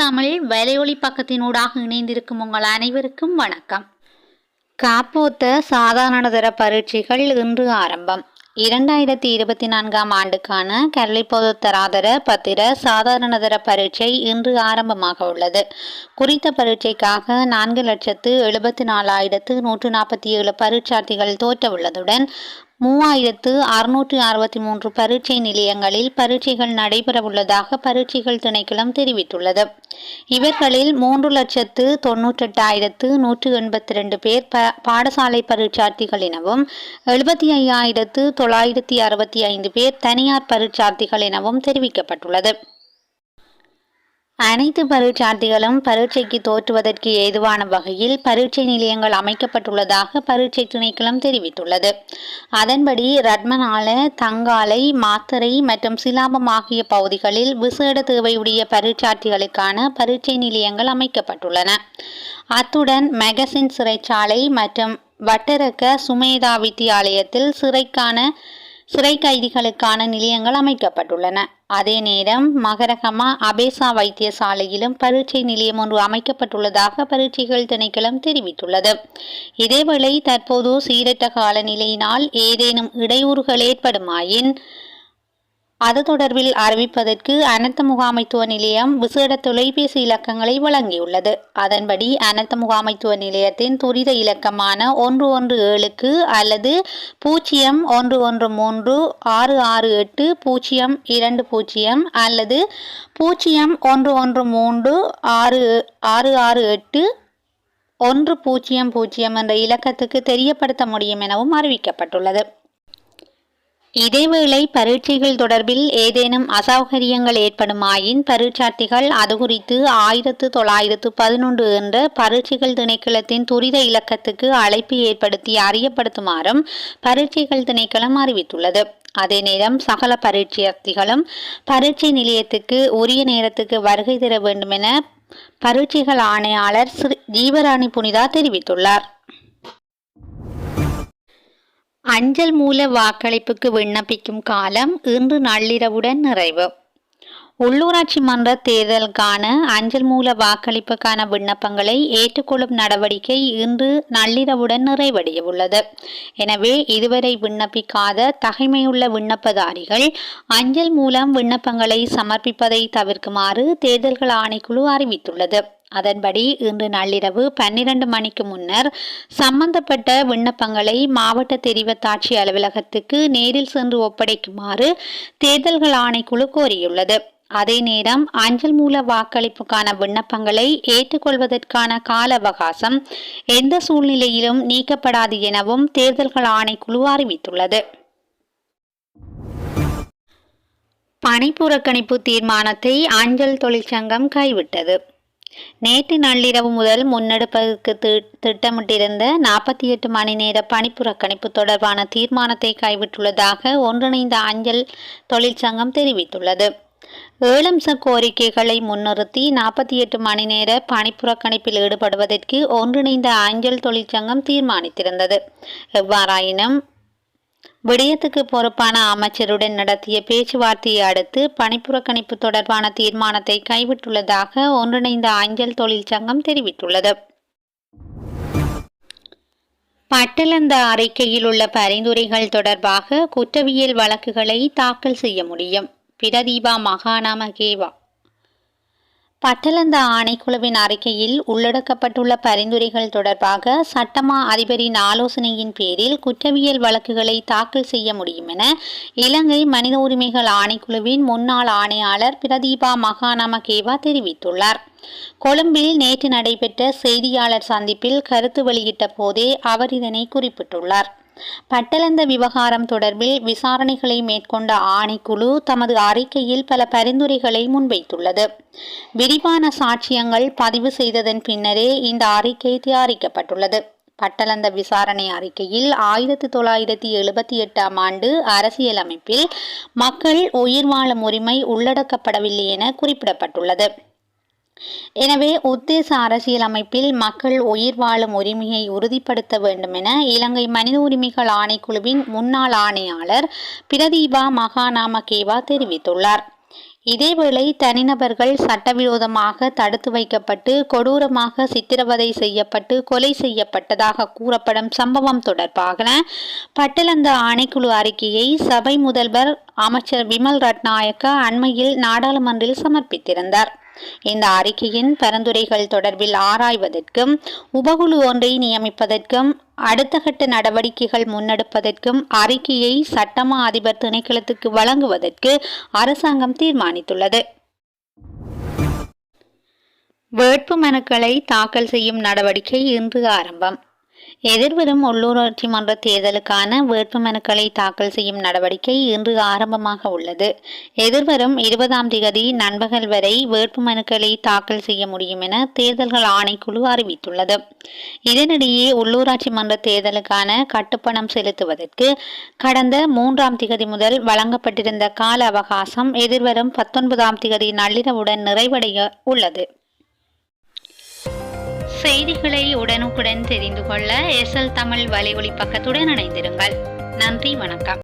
தமிழ் வலையொலி பக்கத்தினூடாக இணைந்திருக்கும் உங்கள் அனைவருக்கும் வணக்கம். காப்போத்த சாதாரணதர பரீட்சைகள் இன்று ஆரம்பம். இரண்டாயிரத்தி இருபத்தி நான்காம் ஆண்டுக்கான கல்வி தராதர பத்திர சாதாரணதர பரீட்சை இன்று ஆரம்பமாக உள்ளது. குறித்த பரீட்சைக்காக நான்கு லட்சத்து எழுபத்தி நாலாயிரத்து நூற்று நாற்பத்தி ஏழு பரீட்சார்த்திகள் தோற்றவுள்ளதுடன் மூவாயிரத்து அறுநூற்று அறுபத்தி மூன்று பரீட்சை நிலையங்களில் பரீட்சைகள் நடைபெறவுள்ளதாக பரீட்சைகள் திணைக்களம் தெரிவித்துள்ளது. இவர்களில் மூன்று லட்சத்து தொன்னூற்றெட்டாயிரத்து நூற்று எண்பத்தி ரெண்டு பேர் ப பாடசாலை பரீட்சார்த்திகள் எனவும் எழுபத்தி ஐயாயிரத்து தொள்ளாயிரத்தி அறுபத்தி ஐந்து பேர் தனியார் பரீட்சார்த்திகள் எனவும் தெரிவிக்கப்பட்டுள்ளது. அனைத்து பரீட்சார்த்திகளும் பரீட்சைக்கு தோற்றுவதற்கு ஏதுவான வகையில் பரீட்சை நிலையங்கள் அமைக்கப்பட்டுள்ளதாக பரீட்சை திணைக்களம் தெரிவித்துள்ளது. அதன்படி ரத்மனால தங்காலை மாத்தரை மற்றும் சிலாபம் ஆகிய பகுதிகளில் விசேட தேவையுடைய பரீட்சார்த்திகளுக்கான பரீட்சை நிலையங்கள் அமைக்கப்பட்டுள்ளன. அத்துடன் மெகசின் சிறைச்சாலை மற்றும் வட்டரக்க சுமேதா வித்தியாலயத்தில் சிறைக்கான சிறை கைதிகளுக்கான நிலையங்கள் அமைக்கப்பட்டுள்ளன. அதே நேரம் மகரகமா அபேசா வைத்தியசாலையிலும் பரீட்சை நிலையம் ஒன்று அமைக்கப்பட்டுள்ளதாக பரீட்சைகள் திணைக்களம் தெரிவித்துள்ளது. இதேவேளை தற்போது சீரற்ற காலநிலையினால் ஏதேனும் இடையூறுகள் ஏற்படுமாயின் அது தொடர்பில் அறிவிப்பதற்கு அனர்த்த முகாமைத்துவ நிலையம் விசேட தொலைபேசி இலக்கங்களை வழங்கியுள்ளது. அதன்படி அனர்த்த முகாமைத்துவ நிலையத்தின் துரித இலக்கமான ஒன்று ஒன்று ஏழுக்கு அல்லது பூஜ்ஜியம் ஒன்று ஒன்று மூன்று ஆறு ஆறு எட்டு பூஜ்ஜியம் இரண்டு பூஜ்ஜியம் அல்லது பூஜ்ஜியம் ஒன்று ஒன்று மூன்று ஆறு ஆறு ஆறு எட்டு ஒன்று பூஜ்ஜியம் பூஜ்ஜியம் என்ற இலக்கத்துக்கு தெரியப்படுத்த முடியும் எனவும் அறிவிக்கப்பட்டுள்ளது. இதேவேளை பரீட்சைகள் தொடர்பில் ஏதேனும் அசௌகரியங்கள் ஏற்படுமாயின் பரீட்சார்த்திகள் அது குறித்து ஆயிரத்து தொள்ளாயிரத்து பதினொன்று என்ற பரீட்சைகள் திணைக்களத்தின் துரித இலக்கத்துக்கு அழைப்பு ஏற்படுத்தி அறியப்படுத்துமாறும் பரீட்சைகள் திணைக்களம் அறிவித்துள்ளது. அதே நேரம் சகல பரீட்சார்த்திகளும் பரீட்சை நிலையத்துக்கு உரிய நேரத்துக்கு வருகை தர வேண்டுமென பரீட்சைகள் ஆணையாளர் ஸ்ரீ ஜீவராணி புனிதா தெரிவித்துள்ளார். அஞ்சல் மூல வாக்களிப்புக்கு விண்ணப்பிக்கும் காலம் இன்று நள்ளிரவுடன் நிறைவு. உள்ளூராட்சி மன்ற தேர்தலுக்கான அஞ்சல் மூல வாக்களிப்புக்கான விண்ணப்பங்களை ஏற்றுக்கொள்ளும் நடவடிக்கை இன்று நள்ளிரவுடன் நிறைவடைய உள்ளது எனவே இதுவரை விண்ணப்பிக்காத தகைமையுள்ள விண்ணப்பதாரிகள் அஞ்சல் மூலம் விண்ணப்பங்களை சமர்ப்பிப்பதை தவிர்க்குமாறு தேர்தல்கள் ஆணைக்குழு அறிவித்துள்ளது. அதன்படி இன்று நள்ளிரவு பன்னிரண்டு மணிக்கு முன்னர் சம்பந்தப்பட்ட விண்ணப்பங்களை மாவட்ட தெரிவத்தாட்சி அலுவலகத்துக்கு நேரில் சென்று ஒப்படைக்குமாறு தேர்தல்கள் ஆணைக்குழு கோரியுள்ளது. அதே நேரம் அஞ்சல் மூல வாக்களிப்புக்கான விண்ணப்பங்களை ஏற்றுக்கொள்வதற்கான கால அவகாசம் எந்த சூழ்நிலையிலும் நீக்கப்படாது எனவும் தேர்தல்கள் ஆணைக்குழு அறிவித்துள்ளது. பணிப்புறக்கணிப்பு தீர்மானத்தை அஞ்சல் தொழிற்சங்கம் கைவிட்டது. நேற்று நள்ளிரவு முதல் முன்னெடுப்பதற்கு திட்டமிட்டிருந்த நாற்பத்தி எட்டு மணி நேர பணிப்புறக்கணிப்பு தொடர்பான தீர்மானத்தை கைவிட்டுள்ளதாக ஒன்றிணைந்த அஞ்சல் தொழிற்சங்கம் தெரிவித்துள்ளது. ஏழம்ச கோரிக்கைகளை முன்னிறுத்தி நாற்பத்தி எட்டு மணி நேர பணிப்புறக்கணிப்பில் ஈடுபடுவதற்கு ஒன்றிணைந்த அஞ்சல் தொழிற்சங்கம் தீர்மானித்திருந்தது. எவ்வாறாயினும் விடயத்துக்கு பொறுப்பான அமைச்சருடன் நடத்திய பேச்சுவார்த்தையை அடுத்து பணிப்புறக்கணிப்பு தொடர்பான தீர்மானத்தை கைவிட்டுள்ளதாக ஒன்றிணைந்த அஞ்சல் தொழிற்சங்கம் தெரிவித்துள்ளது. பட்டலந்த அறிக்கையில் உள்ள பரிந்துரைகள் தொடர்பாக குற்றவியல் வழக்குகளை தாக்கல் செய்ய முடியும். பிரதீபா மகாநாம கேவா பட்டலந்த ஆணைக்குழுவின் அறிக்கையில் உள்ளடக்கப்பட்டுள்ள பரிந்துரைகள் தொடர்பாக சட்டமா அதிபரின் ஆலோசனையின் பேரில் குற்றவியல் வழக்குகளை தாக்கல் செய்ய முடியும் என இலங்கை மனித உரிமைகள் ஆணைக்குழுவின் முன்னாள் ஆணையாளர் பிரதீபா மகாநாமகேவா தெரிவித்துள்ளார். கொழும்பில் நேற்று நடைபெற்ற செய்தியாளர் சந்திப்பில் கருத்து வெளியிட்ட போதே அவர் இதனை குறிப்பிட்டுள்ளார். பட்டலந்த விவகாரம் தொடர்பில் விசாரணைகளை மேற்கொண்ட ஆணைக்குழு தமது அறிக்கையில் பல பரிந்துரைகளை முன்வைத்துள்ளது. விரிவான சாட்சியங்கள் பதிவு செய்ததன் பின்னரே இந்த அறிக்கை தயாரிக்கப்பட்டுள்ளது. பட்டலந்த விசாரணை அறிக்கையில் ஆயிரத்தி தொள்ளாயிரத்தி எழுபத்தி எட்டாம் ஆண்டு அரசியலமைப்பில் மக்கள் உயிர் வாழும் உரிமை உள்ளடக்கப்படவில்லை என குறிப்பிடப்பட்டுள்ளது. எனவே உத்தேச அரசியலமைப்பில் மக்கள் உயிர் வாழும் உரிமையை உறுதிப்படுத்த வேண்டும் என இலங்கை மனித உரிமைகள் ஆணைக்குழுவின் முன்னாள் ஆணையாளர் பிரதீபா மகாநாமகேவா தெரிவித்துள்ளார். இதேவேளை தனிநபர்கள் சட்டவிரோதமாக தடுத்து வைக்கப்பட்டு கொடூரமாக சித்திரவதை செய்யப்பட்டு கொலை செய்யப்பட்டதாக கூறப்படும் சம்பவம் தொடர்பாக பட்டலந்த ஆணைக்குழு அறிக்கையை சபை முதல்வர் அமைச்சர் விமல் ரட்நாயக்க அண்மையில் நாடாளுமன்றில் சமர்ப்பித்திருந்தார். இந்த அறிக்கையின் பரிந்துரைகள் தொடர்பில் ஆராய்வதற்கும் உபகுழு ஒன்றை நியமிப்பதற்கும் அடுத்த கட்ட நடவடிக்கைகள் முன்னெடுப்பதற்கும் அறிக்கையை சட்டமா அதிபர் திணைக்களத்துக்கு வழங்குவதற்கு அரசாங்கம் தீர்மானித்துள்ளது. வேட்பு மனுக்களை தாக்கல் செய்யும் நடவடிக்கை இன்று ஆரம்பம். எதிர்வரும் உள்ளூராட்சி மன்ற தேர்தலுக்கான வேட்புமனுக்களை தாக்கல் செய்யும் நடவடிக்கை இன்று ஆரம்பமாக உள்ளது. எதிர்வரும் இருபதாம் திகதி நண்பகல் வரை வேட்புமனுக்களை தாக்கல் செய்ய முடியும் என தேர்தல்கள் ஆணைக்குழு அறிவித்துள்ளது. இதனிடையே உள்ளூராட்சி மன்ற தேர்தலுக்கான கட்டுப்பணம் செலுத்துவதற்கு கடந்த மூன்றாம் திகதி முதல் வழங்கப்பட்டிருந்த கால அவகாசம் எதிர்வரும் பத்தொன்பதாம் திகதி நள்ளிரவுடன் நிறைவடைய உள்ளது. செய்திகளை உடனுக்குடன் தெரிந்து கொள்ள எஸ்எல் தமிழ் வலையொலி பக்கத்துடன் இணைந்திருங்கள். நன்றி வணக்கம்.